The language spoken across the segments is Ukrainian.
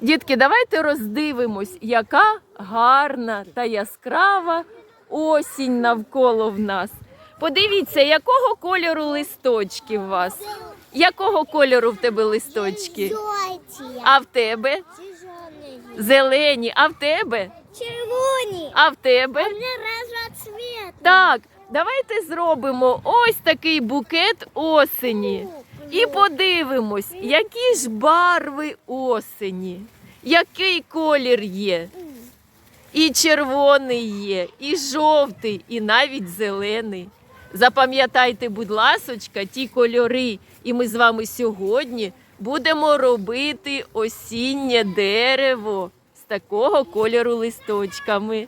Дітки, давайте роздивимось, яка гарна та яскрава осінь навколо в нас. Подивіться, якого кольору листочки у вас? Якого кольору в тебе листочки? Жовті, А в тебе? Зелені, а в тебе? червоні. А в тебе? Вони разноцвітні. Так, давайте зробимо ось такий букет осені. І подивимось, які ж барви осені, який колір є. І червоний є, і жовтий, і навіть зелений. Запам'ятайте, будь ласочка, ті кольори. І ми з вами сьогодні будемо робити осіннє дерево з такого кольору листочками.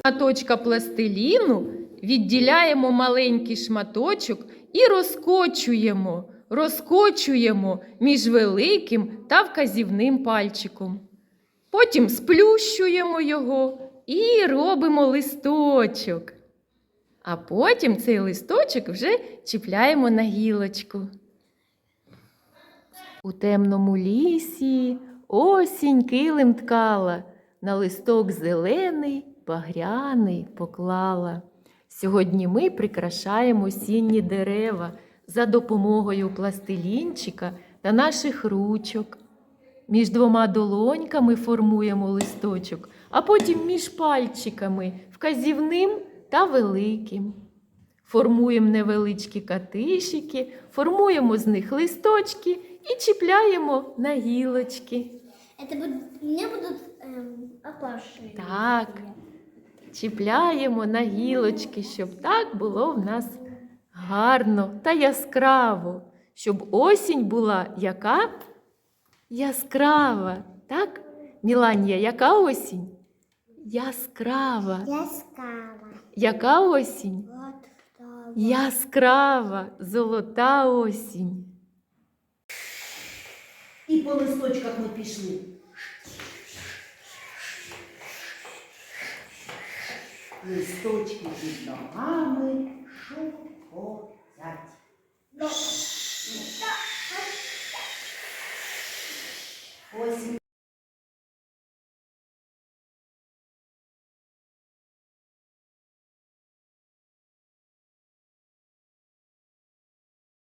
Шматочка пластиліну відділяємо маленький шматочок і розкочуємо, розкочуємо між великим та вказівним пальчиком. Потім сплющуємо його і робимо листочок. А потім цей листочок вже чіпляємо на гілочку. У темному лісі осінь килим ткала, на листок зелений, багряний поклала. Сьогодні ми прикрашаємо осінні дерева за допомогою пластилінчика та наших ручок. Між двома долоньками формуємо листочок, а потім між пальчиками вказівним та великим. Формуємо невеличкі катишики, формуємо з них листочки і чіпляємо на гілочки. Это будут, мне будут эм, опавшие. Так. Чіпляємо на гілочки, щоб так було в нас гарно та яскраво, щоб осінь була яка яскрава. Так, Міланія, яка осінь? Яскрава. Яскава. Яка осінь? Кто. Яскрава, золота осінь. І по листочках ми пішли. Листочки під ногами шурхотять.